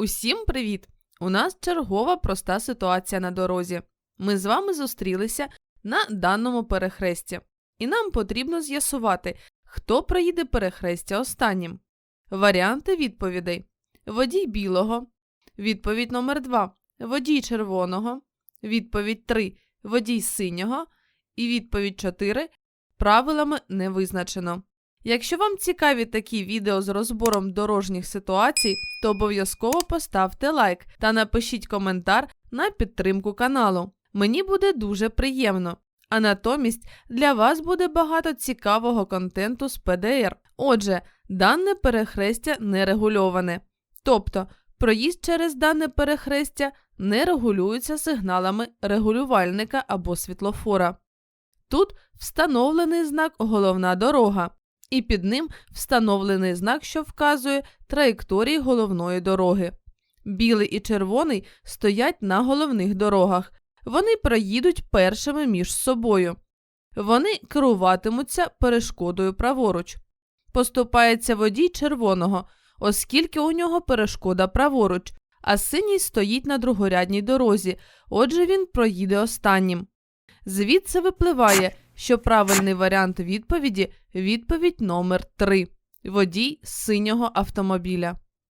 Усім привіт! У нас чергова проста ситуація на дорозі. Ми з вами зустрілися на даному перехресті, і нам потрібно з'ясувати, хто проїде перехрестя останнім. Варіанти відповідей: водій білого, відповідь номер 2 водій червоного, відповідь 3 водій синього і відповідь 4 правилами не визначено. Якщо вам цікаві такі відео з розбором дорожніх ситуацій, то обов'язково поставте лайк та напишіть коментар на підтримку каналу. Мені буде дуже приємно. А натомість для вас буде багато цікавого контенту з ПДР. Отже, дане перехрестя не регульоване. Тобто, проїзд через дане перехрестя не регулюється сигналами регулювальника або світлофора. Тут встановлений знак головна дорога, і під ним встановлений знак, що вказує траєкторії головної дороги. Білий і червоний стоять на головних дорогах. Вони проїдуть першими між собою. Вони керуватимуться перешкодою праворуч. Поступається водій червоного, оскільки у нього перешкода праворуч, а синій стоїть на другорядній дорозі, отже він проїде останнім. Звідси випливає, що правильний варіант відповіді відповідь номер 3 водій синього автомобіля.